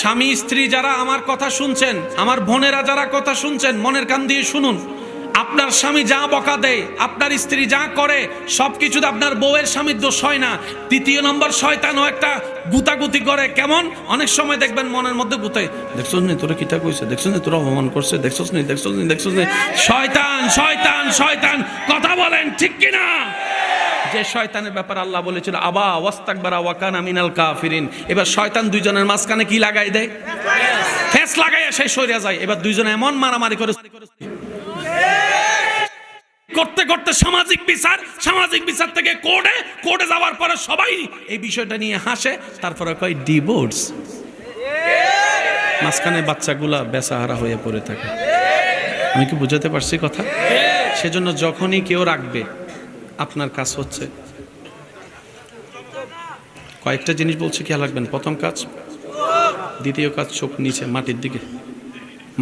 স্বামী, স্ত্রী যারা আমার কথা শুনছেন, আমার বোনেরা যারা কথা শুনছেন, মনের কান দিয়ে শুনুন। আপনার স্বামী যা বকা দেয়, আপনার স্ত্রী যা করে সব কিছুতে আপনার বউয়ের স্বামীর দোষ হয় না। তৃতীয় নম্বর শয়তানও একটা গুতাগুতি করে। কেমন? অনেক সময় দেখবেন মনের মধ্যে গুতাই দেখছস নি, তোরা কিতা কইছে? দেখছস নি, তোরা অপমান করছে? দেখছস নি দেখছস নি দেখছস নি? শয়তান শয়তান শয়তান, কথা বলেন ঠিক কিনা? যে শয়তানের ব্যাপার আল্লাহ বলেছিল, আবা ওয়াস্তাকবারা ওয়াকানা মিনাল কাফিরিন। এবার শয়তান দুইজনের মাঝখানে কি লাগাই দেয়? ফেস লাগাইয়া সেই সরিয়া যায়। এবার দুইজনে এমন মারামারি করে করতে করতে সামাজিক বিচার সামাজিক বিচার থেকে কোর্টে কোর্টে যাওয়ার পরে সবাই এই বিষয়টা নিয়ে হাসে, তারপরে কয়, ডিভোর্স? মাঝখানে বাচ্চাগুলা বেসাহারা হয়ে পড়ে থাকে। আমি কি বুঝাতে পারছি কথা? সেজন্য যখনই কেউ রাখবে আপনার কাজ হচ্ছে? কয়েকটা জিনিস বলছি, খেয়াল রাখবেন। প্রথম কাজ, দ্বিতীয় কাজ চোখ নিচে, মাটির দিকে।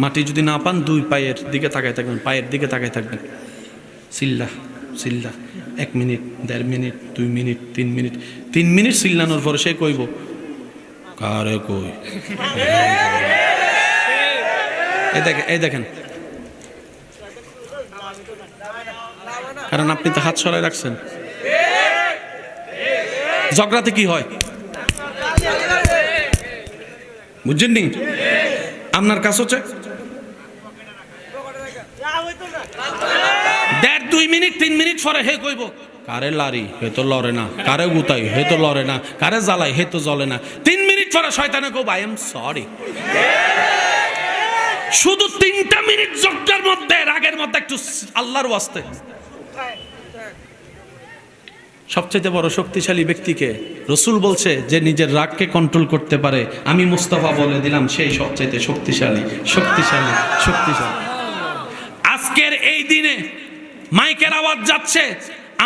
মাটি যদি না পান, দুই পায়ের দিকে তাকায় থাকবেন, পায়ের দিকে তাকায় থাকবেন। সিল্লা সিল্লা। এক মিনিট, দেড় মিনিট, দুই মিনিট, তিন মিনিট। তিন মিনিট সিল্লানোর পরে সে কইব, কারে কই? এই দেখেন এই দেখেন। কারণ আপনি তো হাত সরাই রাখছেন। ঝগড়াতে কি হয়? বুঝছেন নি? আপনার কাজ হচ্ছে? দেড়, দুই মিনিট, তিন মিনিট পরে হে কইব, কারে লারি? হে তো লড়ে না। কারে গুতাই হে তো লড়ে না। কারে জ্বালাই হে তো জ্বলে না। তিন মিনিট পরে শয়তানে কব আই এম সরি শুধু তিনটা মিনিট জগটার মধ্যে, রাগের মধ্যে একটু আল্লাহর ওয়াস্তে। সবচেয়ে বড় শক্তিশালী ব্যক্তিকে রসুল বলছে যে নিজের রাগকে কন্ট্রোল করতে পারে। আমি মুস্তফা বলে দিলাম, সেই সবচেয়ে শক্তিশালী শক্তিশালী শক্তিশালী। আজকের এই দিনে মাইকের আওয়াজ যাচ্ছে।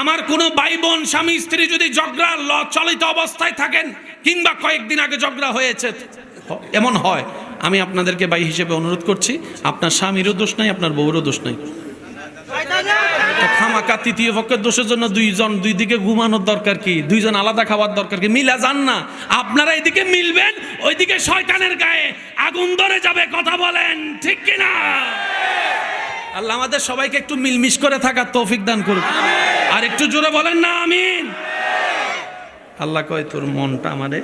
আমার কোনো ভাই বোন স্বামী, স্ত্রী যদি ঝগড়া চলিত অবস্থায় থাকেন, কিংবা কয়েকদিন আগে ঝগড়া হয়েছে, এমন হয়। আমি আপনাদেরকে ভাই হিসেবে অনুরোধ করছি, আপনার স্বামীরও দোষ নাই, আপনার বউরও দোষ নাই। খামাকা তৃতীয় পক্ষের দোষের জন্য দুইজন দুই দিকে ঘুমানোর দরকার কি? দুইজন আলাদা খাওয়ার দরকার কি? মিলা যান না। আপনারা এদিকে মিলবেন ওইদিকে শয়তানের গায়ে আগুন ধরে যাবে কথা বলেন ঠিক কিনা? আল্লাহ আমাদের সবাইকে একটু মিলমিশ করে থাকার তৌফিক দান করুক। আর একটু জোরে বলেন না আমিন। আল্লাহ কয় তোর মনটা আমারে?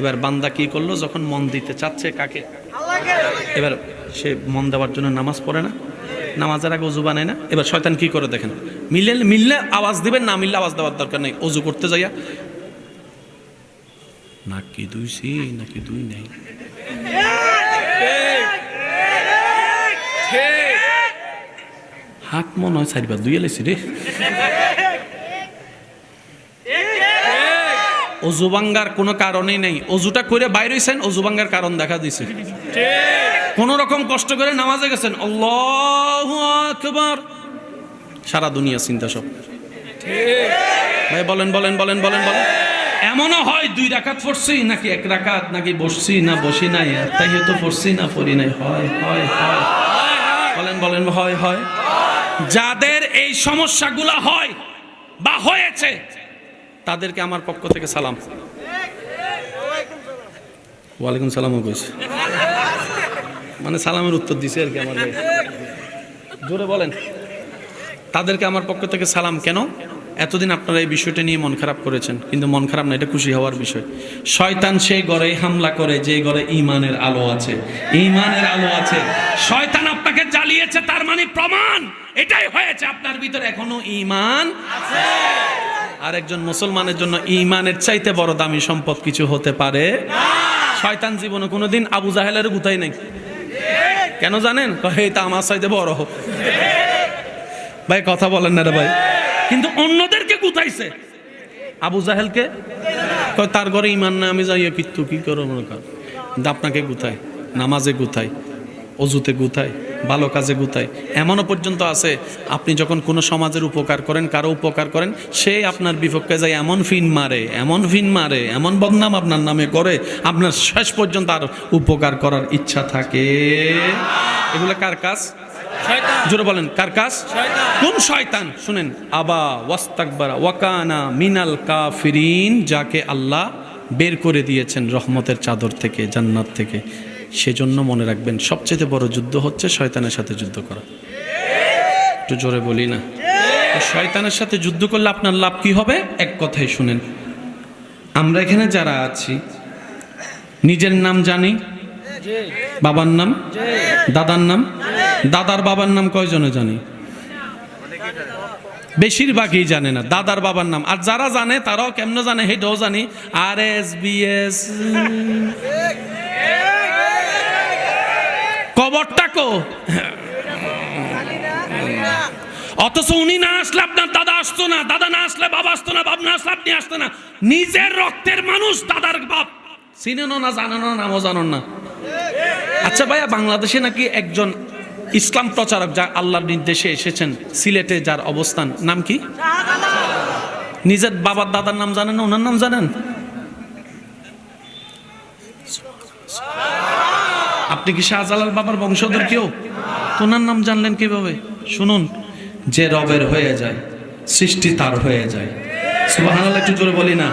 এবার বান্দা কি করল? যখন মন দিতে চাচ্ছে কাকে? এবার সে মন দেওয়ার জন্য নামাজ পড়ে না? নামাজের আগে অজু বানায় না? এবার শয়তান কি করে দেখেন? মিললে মিললে আওয়াজ দিবেন, না মিললে আওয়াজ দেওয়ার দরকার নেই। অজু করতে যাইয়া, নাকি দুই সি, নাকি দুই নেই? হাত মনে হয় চারিবার দুই এলাইছি রে। অজু ভাঙ্গার কোনো কারণেই নেই। অজুটা করে বাইরে হইছেন, অজু ভাঙ্গার কারণ দেখা দিছে। কোন রকম কষ্ট করে নামাজে গেছেন। আল্লাহ আকবার। সারা দুনিয়া চিন্তা সব। ভাই, বলেন বলেন বলেন বলেন বলেন। এমনও হয় দুই রাকাত পড়ছি, নাকি এক রাকাত, নাকি বসছি না, বসি নাই। তাই তো পড়ছি না, পড়ি নাই। হয় হয় হয়। বলেন বলেন, হয় হয়। যাদের এই সমস্যাগুলো হয় বা হয়েছে তাদেরকে আমার পক্ষ থেকে সালাম। ওয়ালাইকুম কইছে। মানে সালামের উত্তর দিছে আর কি আমার জোরে বলেন। তাদেরকে আমার পক্ষ থেকে সালাম কেন? এতদিন আপনারা এই বিষয়টা নিয়ে মন খারাপ করেছেন, কিন্তু মন খারাপ না, এটা খুশি হওয়ার বিষয়। শয়তান সেই ঘরে হামলা করে যে ঘরে ইমানের আলো আছে। ইমানের আলো আছে। শয়তান আপনাকে জ্বালিয়েছে, তার মানে প্রমাণ। এটাই হয়েছে, আপনার ভিতরে এখনও ইমান আর একজন মুসলমানের জন্য ইমানের চাইতে বড় দামি সম্পদ কিছু হতে পারে? শয়তান জীবনে কোনোদিন আবু জাহেলের গুতাই নেই। কেন জানেন? তা আমার চাইতে বড় হোক। ভাই, কথা বলেন না রে ভাই। কিন্তু অন্যদেরকে গুতাইছে। আবু জাহেলকে? তার ঘরে ইমান না আমি যাই কিত্তু কি করো। কিন্তু আপনাকে গুতায়, নামাজে গুতায়, অজুতে গুতায়। ভালো কাজে গুতায়। এমনও পর্যন্ত আছে আপনি যখন কোনো সমাজের উপকার করেন কারও উপকার করেন সে আপনার বিপক্ষে যায় এমন ফিন মারে এমন ফিন মারে এমন বদনাম আপনার নামে করে আপনার শেষ পর্যন্ত আর উপকার করার ইচ্ছা থাকে। এগুলো কার কাজ? জোরে বলেন কার কাজ? কোন শয়তান? শুনেন আবা ওয়াস্তাকবারা ওয়াকানা মিনাল কাফিরিন যাকে আল্লাহ বের করে দিয়েছেন রহমতের চাদর থেকে জান্নাত থেকে। সেজন্য মনে রাখবেন, সবচেয়ে বড় যুদ্ধ হচ্ছে শয়তানের সাথে যুদ্ধ করা। একটু জোরে বলি না? শয়তানের সাথে যুদ্ধ করলে আপনার লাভ কি হবে? এক কথাই শুনেন। আমরা এখানে যারা আছি, নিজের নাম জানি? বাবার নাম? দাদার নাম? দাদার বাবার নাম কয়জনে জানি? বেশিরভাগই জানে না, দাদার বাবার নাম। আর যারা জানে, তারাও কেমনে জানে, সেটাও জানি। আর এস বি এস। কবরটা কো অথচ উনি না আসলে আপনার দাদা আসতো না দাদা না আসলে বাবা আসতো না বাপ না আসলে আপনি আসতো না। নিজের রক্তের মানুষ দাদার বাপ। চিনেন না জানেন না নামও জানেন না। আচ্ছা ভাইয়া বাংলাদেশে নাকি একজন ইসলাম প্রচারক যা আল্লাহর নির্দেশে এসেছেন সিলেটে যার অবস্থান নাম কি? নিজের বাবার দাদার নাম জানেন না ওনার নাম জানেন? আপনি কি শাহজালাল বাবার বংশধর কেউ? তো ওনার নাম জানলেন কীভাবে? শুনুন, যে রবের হয়ে যায়, সৃষ্টি তার হয়ে যায়। সুবহানাল্লাহ, একটু জোরে বলি না।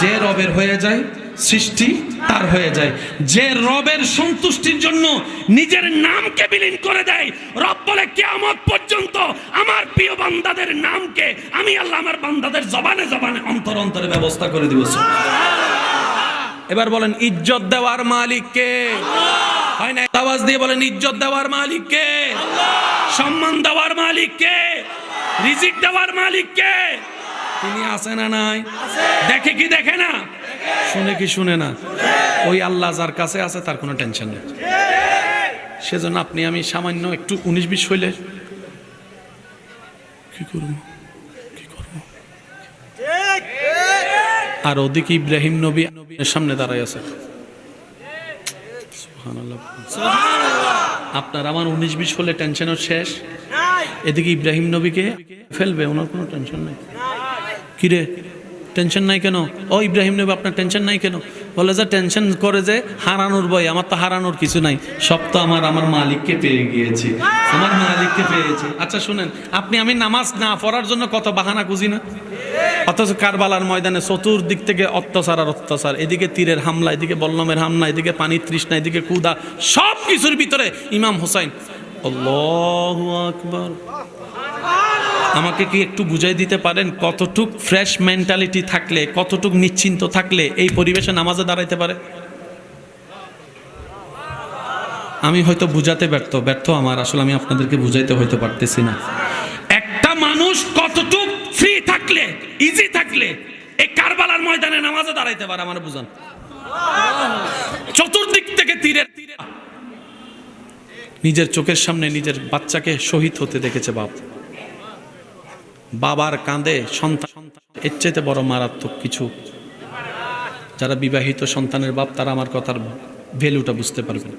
যে রবের হয়ে যায়, সৃষ্টি তার হয়ে যায়। যে রবের সন্তুষ্টির জন্য নিজের নামকে বিলীন করে দেয়, রব বলে, কিয়ামত পর্যন্ত আমার প্রিয় বান্দাদের নামকে আমি আল্লাহ আমার বান্দাদের জবানে জবানে অন্তর অন্তরে ব্যবস্থা করে দিব। এবার বলেন, ইজ্জত দেওয়ার মালিক কে হয় না আওয়াজ দিয়ে বলেন ইজ্জত দেওয়ার মালিক কে? সম্মান দেওয়ার মালিক কে? রিজিক দেওয়ার মালিক কে? তিনি আছে না নাই? দেখে কি দেখে না? শুনে কি শুনে না? ওই আল্লাহ যার কাছে আছে তার কোনো টেনশন নেই। সেজন্য আপনি আমি সামান্য একটু উনিশ বিশ হইলে কি করব? কি করব? আর ওদিকে ইব্রাহিম নবী সামনে দাঁড়ায় আছে। আপনার আমার উনিশ বিশ হলে টেনশনও শেষ। এদিকে ইব্রাহিম নবীকে ফেলবে, ওনার কোনো টেনশন নাই। কিরে টেনশন নাই কেন? ও ইব্রাহিম নবী, আপনার টেনশন নাই কেন? বলে যে টেনশন করে যে হারানোর বই আমার তো হারানোর কিছু নাই। সব তো আমার আমার মালিককে পেয়ে গিয়েছি। আমার মালিককে পেয়েছি। আচ্ছা শুনেন, আপনি, আমি নামাজ না পড়ার জন্য কত বাহানা খুঁজি না? অথচ কারবালার ময়দানে চতুর্দিক থেকে অত্যাচার আর অত্যাচার। এদিকে তীরের হামলা, এদিকে বল্লমের হামলা, এদিকে পানির তৃষ্ণা, এদিকে কুদা সব কিছুর ভিতরে ইমাম হোসাইন। আকবর। আমাকে কি একটু বুঝাই দিতে পারেন? কতটুক ফ্রেশ মেন্টালিটি থাকলে, কতটুক নিশ্চিন্ত থাকলে এই পরিবেশে নামাজে দাঁড়াইতে পারে? আমি হয়তো বুঝাতে ব্যর্থ ব্যর্থ আমার, আসলে আমি আপনাদেরকে বুঝাইতে হয়তো পারতেছি না। একটা মানুষ কতটুক ইজি থাকলে এই কারবালার ময়দানে নামাজে দাঁড়াইতে পারে, আমার বুঝান। চতুর্দিক থেকে তীরের তীরে নিজের চোখের সামনে নিজের বাচ্চাকে শহীদ হতে দেখেছে বাপ। বাবার কাঁধে সন্তান এর চাইতে বড় মারাত্মক কিছু। যারা বিবাহিত সন্তানের বাপ, তারা আমার কথার ভ্যালুটা বুঝতে পারবেন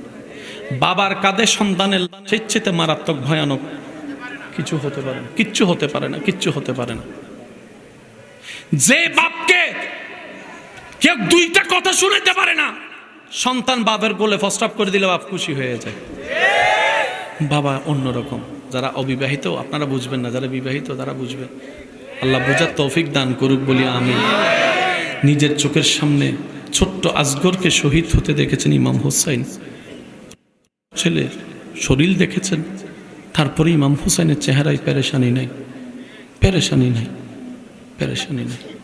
বাবার কাঁধে সন্তানের চাইতে মারাত্মক ভয়ানক কিছু হতে পারে না। কিচ্ছু হতে পারে না, কিচ্ছু হতে পারে না। যে বাপকে কেউ দুইটা কথা শুনাইতে পারে না, সন্তান বাপের কোলে ফস্টাপ করে দিলে বাপ খুশি হয়ে যায়। বাবা অন্যরকম যারা অবিবাহিত, আপনারা বুঝবেন না, যারা বিবাহিত, তারা বুঝবেন। আল্লাহ বুঝার তৌফিক দান করুক বলি আমি নিজের চোখের সামনে ছোট্ট আজগরকে শহীদ হতে দেখেছেন ইমাম হোসাইন। ছেলের শরীর দেখেছেন, তারপরে ইমাম হোসাইনের চেহারায় পেরেশানি নাই পেরেশানি নাই। পেরেশানি নাই।